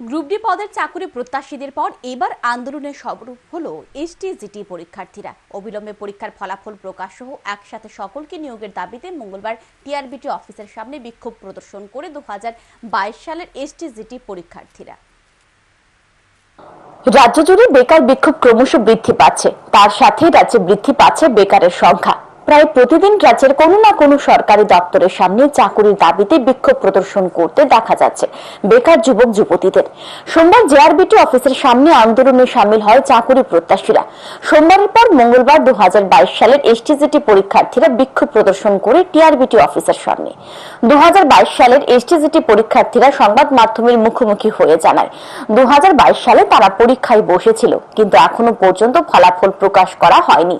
Group D পদের চাকুরি প্রত্যাশীদের পর এবার আন্দোলনের স্বরূপ হলো এসটিজিটি পরীক্ষার্থীরা। অবিলম্বে পরীক্ষার ফলাফল প্রকাশ সহ একসাথে সকলকে নিয়োগের দাবিতে মঙ্গলবার টিআরবিটি অফিসের সামনে বিক্ষোভ প্রদর্শন করে দু হাজার বাইশ সালের এসটিজিটি পরীক্ষার্থীরা। রাজ্য জুড়ে বেকার বিক্ষোভ ক্রমশ বৃদ্ধি পাচ্ছে। তার সাথে রাজ্যে বৃদ্ধি পাচ্ছে বেকারের সংখ্যা। প্রায় প্রতিদিন রাজ্যের কোনো না কোনো সরকারি দপ্তরের সামনে চাকুরির দাবিতে বিক্ষোভ প্রদর্শন করতে দেখা যাচ্ছে বেকার যুবক, যুবতীদের। সোমবার জেআরবিটি অফিসের সামনে আন্দোলনে সামিল হয় চাকুরি প্রত্যাশীরা। সোমবারের পর মঙ্গলবার দু হাজার বাইশ সালের এসটিজিটি পরীক্ষার্থীরা বিক্ষোভ প্রদর্শন করে টিআরবিটি অফিসের সামনে। দুহাজার বাইশ সালের এসটিজিটি পরীক্ষার্থীরা সংবাদ মাধ্যমের মুখোমুখি হয়ে জানায় দু হাজার বাইশ সালে তারা পরীক্ষায় বসেছিল, কিন্তু এখনও পর্যন্ত ফলাফল প্রকাশ করা হয়নি।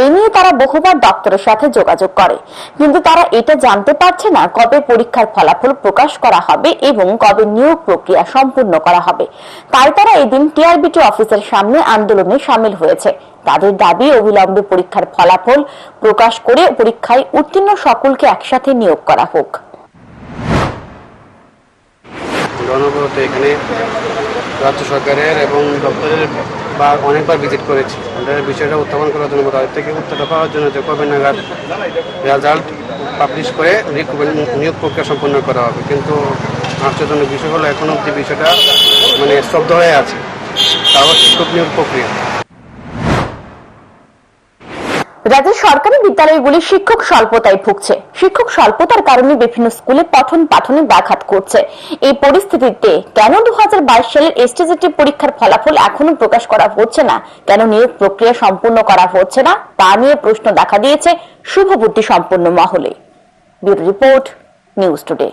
এই নিয়ে তারা বহুবার দপ্তরের সাথে যোগাযোগ করে। কিন্তু তারা এটা জানতে পারছে না কবে পরীক্ষার ফলাফল প্রকাশ করা হবে এবং কবে নিয়োগ প্রক্রিয়া সম্পূর্ণ করা হবে। তাই তারা এদিন টিআরবিটি অফিসের সামনে আন্দোলনে সামিল হয়েছে। তাদের দাবি, অবিলম্বে পরীক্ষার ফলাফল প্রকাশ করে পরীক্ষায় উত্তীর্ণ সকলকে একসাথে নিয়োগ করা হোক। জনগত এখানে রাজ্য সরকারের এবং দপ্তরের বা অনেকবার ভিজিট করেছি। আমাদের বিষয়টা উত্থাপন করার জন্য তাদের থেকে উত্তরটা পাওয়ার জন্য যে কবে নাগাদ রেজাল্ট পাবলিশ করে নিয়োগ প্রক্রিয়া সম্পন্ন করা হবে। কিন্তু আশ্চর্যজনক বিষয় হলো, এখন অব্দি বিষয়টা মানে স্তব্ধ হয়ে আছে। তাও শিক্ষক নিয়োগ প্রক্রিয়া। রাজ্যের সরকারি বিদ্যালয়গুলি শিক্ষক স্বল্পতায় ভুগছে। শিক্ষক স্বল্পতার কারণে বিভিন্ন স্কুলে পঠন পাঠনে ব্যাঘাত করছে এই পরিস্থিতিতে কেন দু হাজার বাইশ সালের এসটিজিটি পরীক্ষার ফলাফল এখনও প্রকাশ করা হচ্ছে না? কেন নিয়োগ প্রক্রিয়া সম্পূর্ণ করা হচ্ছে না? তা নিয়ে প্রশ্ন দেখা দিয়েছে শুভবুদ্ধি সম্পন্ন মহলে রিপোর্ট, নিউজ টুডে।